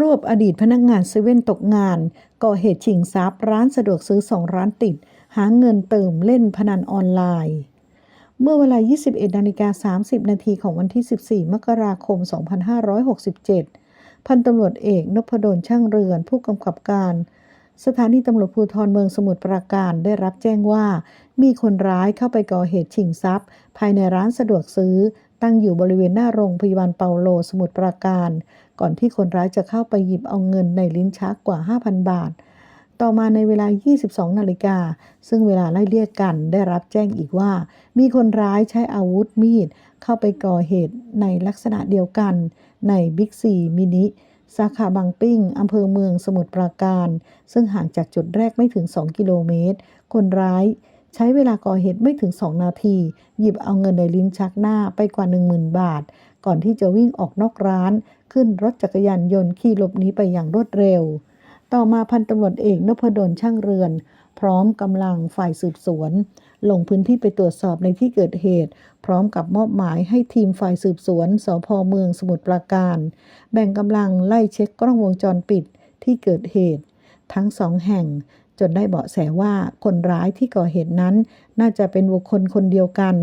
รวบอดีตพนักงานเซเว่นตกงาน ก่อเหตุชิงทรัพย์ร้านสะดวกซื้อสองร้านติด หาเงินเติมเล่นพนันออนไลน์ เมื่อเวลา 21นาฬิกา30 นาทีของวันที่ 14 มกราคม 2567 พันตำรวจเอกนพดลช่างเรือน ผู้กำกับการสถานีตำรวจภูธรเมืองสมุทรปราการได้รับแจ้งว่า มีคนร้ายเข้าไปก่อเหตุชิงทรัพย์ ภายในร้านสะดวกซื้อ ตั้งอยู่บริเวณหน้าโรงพยาบาลเปาโลสมุทรปราการ ก่อนที่คนร้ายจะเข้าไปหยิบเอาเงินในลิ้นชักกว่า 5,000 บาท ต่อมาในเวลา 22 นาฬิกา ซึ่งเวลาไล่เลี่ยกันได้รับแจ้งอีกว่า มีคนร้ายใช้อาวุธมีด เข้าไปก่อเหตุในลักษณะเดียวกัน ในบิ๊กซีมินิสาขาบางปิ้งอำเภอเมืองสมุทรปราการ ซึ่งห่างจากจุดแรกไม่ถึง 2 กิโลเมตร คนร้ายใช้เวลาก่อเหตุไม่ถึง 2 นาที หยิบเอาเงินในลิ้นชักหน้าไปกว่า 10,000 บาท ก่อนที่จะวิ่งออกนอกร้าน ขึ้นรถจักรยานยนต์ขี่หลบหนีไปอย่างรวดเร็ว ต่อมาพันตำรวจเอกนพดลช่างเรือน พร้อมกำลังฝ่ายสืบสวน ลงพื้นที่ไปตรวจสอบในที่เกิดเหตุ พร้อมกับมอบหมายให้ทีมฝ่ายสืบสวนสพเมืองสมุทรปราการ แบ่งกำลังไล่เช็คกล้องวงจรปิดที่เกิดเหตุ ทั้งสองแห่งจนได้เบาะแสว่าคนร้ายที่ก่อเหตุนั้น น่าจะเป็นบุคคลคนเดียวกัน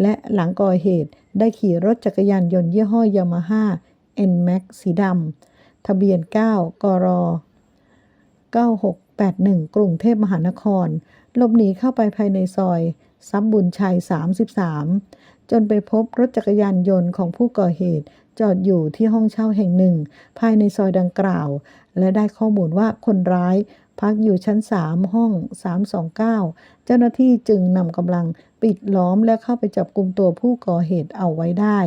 และหลังก่อเหตุ ได้ขี่รถจักรยานยนต์ยี่ห้อยามาฮ่า N-Max สีดำ ทะเบียน 9 กร 9681 กรุงเทพมหานคร หลบหนีเข้าไปภายในซอยซับบุญชัย 33 จนไปพบรถจักรยานยนต์ของผู้ก่อเหตุ จอดอยู่ที่ห้องเช่าแห่งหนึ่ง ภายในซอยดังกล่าว และได้ข้อมูลว่าคนร้ายพักอยู่ชั้น 3 ห้อง 329 เจ้าหน้าที่จึงนำกำลังปิดล้อมและเข้าไปจับกลุ่มตัวผู้ก่อเหตุเอาไว้ได้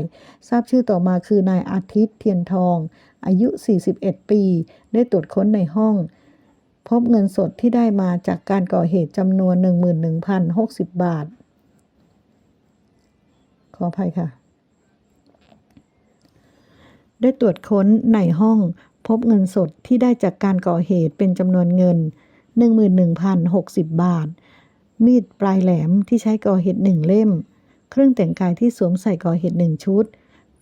ทราบชื่อต่อมาคือนายอาทิตย์เทียนทอง อายุ 41 ปี ได้ตรวจค้นในห้อง พบเงินสดที่ได้มาจากการก่อเหตุจำนวน 11,060 บาท ขออภัยค่ะ ได้ตรวจค้นในห้องพบเงินสดที่ได้จากการก่อเหตุเป็นจำนวนเงิน 11,060 บาท มีดปลายแหลมที่ใช้ก่อเหตุหนึ่งเล่ม เครื่องแต่งกายที่สวมใส่ก่อเหตุหนึ่งชุด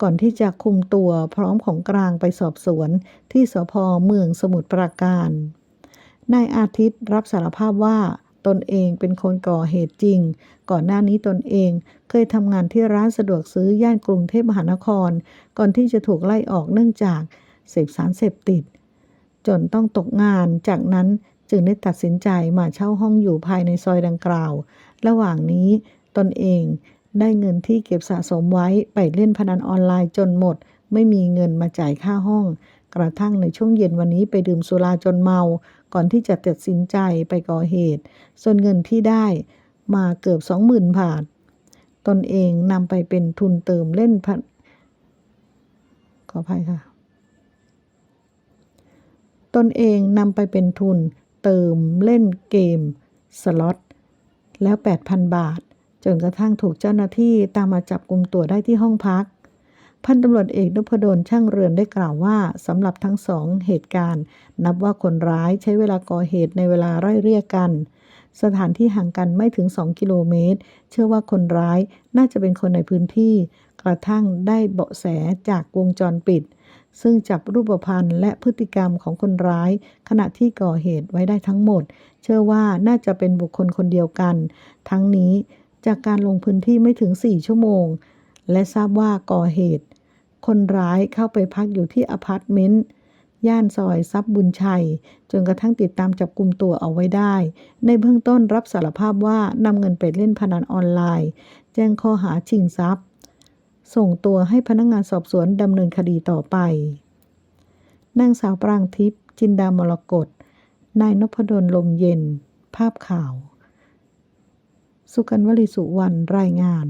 ก่อนที่จะคุมตัวพร้อมของกลางไปสอบสวน ที่สพเมืองสมุทรปราการ นายอาทิตย์รับสารภาพว่า ตนเองเป็นคนก่อเหตุจริง ก่อนหน้านี้ตนเองเคยทำงานที่ร้านสะดวกซื้อย่านกรุงเทพมหานคร ก่อนที่จะถูกไล่ออกเนื่องจากเสพสารเสพติด จนต้องตกงาน จากนั้นจึงได้ตัดสินใจมาเช่าห้องอยู่ภายในซอยดังกล่าว ระหว่างนี้ตนเองได้เงินที่เก็บสะสมไว้ไปเล่นพนันออนไลน์จนหมด ไม่มีเงินมาจ่ายค่าห้อง กระทั่งในช่วงเย็นวันนี้ไปดื่มสุราจนเมา ก่อนที่จะตัดสินใจไปก่อเหตุ ส่วนเงินที่ได้มาเกือบสองหมื่นบาท ตนเองนำไปเป็นทุนเติมเล่นพนขออภัยค่ะ ตนเองนำไปเป็นทุนเติมเล่นเกม สล็อต แล้ว 8,000 บาท จนกระทั่งถูกเจ้าหน้าที่ตามมาจับกลุ่มตัวได้ที่ห้องพัก พันตำรวจเอกนพดลช่างเรือนได้กล่าวว่าสำหรับทั้งสองเหตุการณ์ นับว่าคนร้ายใช้เวลาก่อเหตุในเวลาไล่เรียกกัน สถานที่ห่างกันไม่ถึง 2 กิโลเมตร เชื่อว่าคนร้ายน่าจะเป็นคนในพื้นที่ กระทั่งได้เบาะแสจากวงจรปิด ซึ่งจับรูปพรรณและพฤติกรรมของคนร้าย ขณะที่ก่อเหตุไว้ได้ทั้งหมด เชื่อว่าน่าจะเป็นบุคคลคนเดียวกัน ทั้งนี้จากการลงพื้นที่ไม่ถึง 4 ชั่วโมง และทราบว่าก่อเหตุ คนร้ายเข้าไปพักอยู่ที่อพาร์ตเมนต์ย่านซอยซับบุญชัย จนกระทั่งติดตามจับกลุ่มตัวเอาไว้ได้ ในเบื้องต้นรับสารภาพว่านำเงินไปเล่นพนันออนไลน์ แจ้งข้อหาชิงทรัพย์ ส่งตัวให้พนักงงานสอบสวนดำเนินคดีต่อไปนางสาวปรางทิพย์จินดามรกตนายนพดลลมเย็น ภาพข่าว สุกันวลีสุวรรณรายงาน